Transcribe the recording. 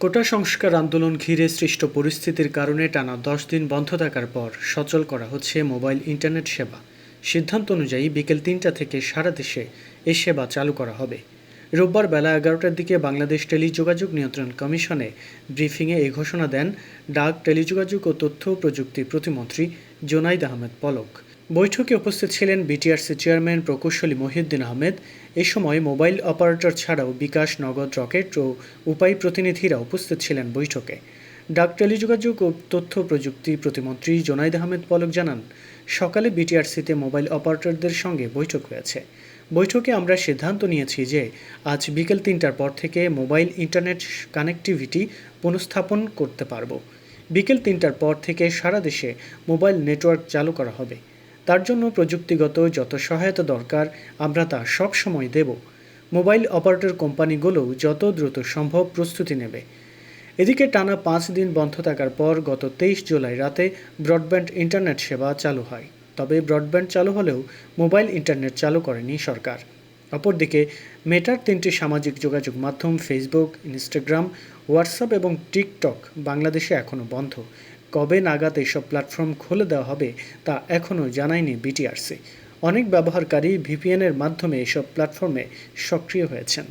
কোটা সংস্কার আন্দোলন ঘিরে সৃষ্ট পরিস্থিতির কারণে টানা দশ দিন বন্ধ থাকার পর সচল করা হচ্ছে মোবাইল ইন্টারনেট সেবা। সিদ্ধান্ত অনুযায়ী বিকেল তিনটা থেকে সারা দেশে এই সেবা চালু করা হবে। রোববার বেলা এগারোটার দিকে বাংলাদেশ টেলিযোগাযোগ নিয়ন্ত্রণ কমিশনে ব্রিফিংয়ে এই ঘোষণা দেন ডাক, টেলিযোগাযোগ ও তথ্য প্রযুক্তি প্রতিমন্ত্রী জোনাইদ আহমেদ পলক। বৈঠকে উপস্থিত ছিলেন বিটিআরসি চেয়ারম্যান প্রকৌশলী মহিউদ্দিন আহমেদ। এ সময় মোবাইল অপারেটর ছাড়াও বিকাশ, নগদ, রকেট ও উপায় প্রতিনিধিরা উপস্থিত ছিলেন বৈঠকে। ডাক, টেলিযোগাযোগ ও তথ্য প্রযুক্তি প্রতিমন্ত্রী জোনাইদ আহমেদ পলক জানান, সকালে বিটিআরসিতে মোবাইল অপারেটরদের সঙ্গে বৈঠক হয়েছে। বৈঠকে আমরা সিদ্ধান্ত নিয়েছি যে আজ বিকেল তিনটার পর থেকে মোবাইল ইন্টারনেট কানেক্টিভিটি পুনঃস্থাপন করতে পারব। বিকেল তিনটার পর থেকে সারা দেশে মোবাইল নেটওয়ার্ক চালু করা হবে। তার জন্য প্রযুক্তিগত যত সহায়তা দরকার, আমরা তা সব সময় দেব। মোবাইল অপারেটর কোম্পানিগুলোও যত দ্রুত সম্ভব প্রস্তুতি নেবে। এদিকে টানা পাঁচ দিন বন্ধ থাকার পর গত তেইশ জুলাই রাতে ব্রডব্যান্ড ইন্টারনেট সেবা চালু হয়। তবে ব্রডব্যান্ড চালু হলেও মোবাইল ইন্টারনেট চালু করেনি সরকার। অপরদিকে মেটার তিনটি সামাজিক যোগাযোগ মাধ্যম, ফেসবুক, ইনস্টাগ্রাম, হোয়াটসঅ্যাপ এবং টিকটক বাংলাদেশে এখনও বন্ধ। কবে নাগাদ এসব প্ল্যাটফর্ম খুলে দেওয়া হবে তা এখনও জানায়নি বিটিআরসি। অনেক ব্যবহারকারী ভিপিএনের মাধ্যমে এসব প্ল্যাটফর্মে সক্রিয় হয়েছেন।